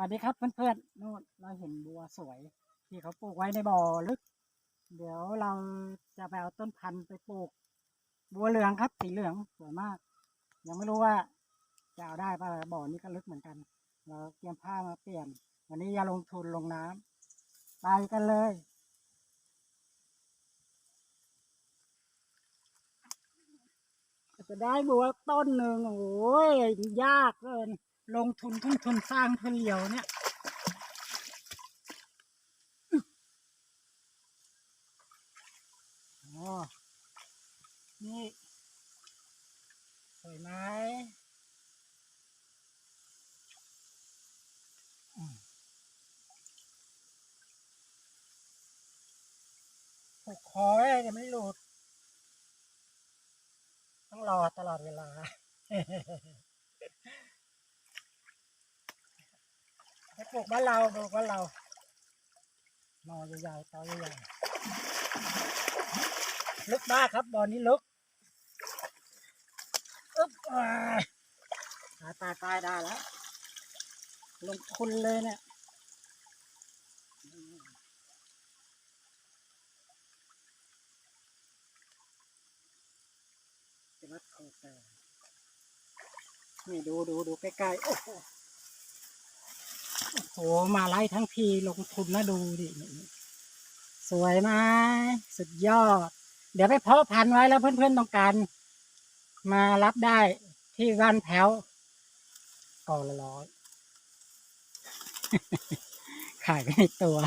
วัสดีครับเพื่อนๆนู่นเราเห็นบัวสวย ที่เขาปลูกไว้ในบ่อลึก เดี๋ยวเราจะไปเอาต้นพันธุ์ไปปลูก บัวเหลืองครับ สีเหลืองสวยมาก ยังไม่รู้ว่าจะเอาได้ป่ะบ่อนี้ก็ลึกเหมือนกัน เราเตรียมผ้ามาเปลี่ยน วันนี้อย่าลงทุนลงน้ำไปกันเลยจะได้บัวต้นหนึ่งโอ้ยยากเกิน ลงทุนทุ่งทุนสร้างเพื่อเหลียวเนี่ยโอ้นี่ สวยไหมอืมผูกคอไว้จะไม่หลุด ต้องรอตลอดเวลา ปลูกบ้านเราปลูกบ้านเราหนอใหญ่ๆตอใหญ่ๆลึกมากครับบ่อนี้ลึกอึ๊บอ่าตายตายตายได้แล้ว ลงทุนเลยเนี่ยรัดโคแต่นี่ดูดูดูใกล้ๆโอ้โห โหมาไล่ทั้งทีลงทุนนะดูดิสวยไหมสุดยอด เดี๋ยวไปเพาะพันธุ์ไว้แล้วเพื่อนๆต้องการ มารับได้ที่บ้านแถวก่อละร้อยขายไปตัว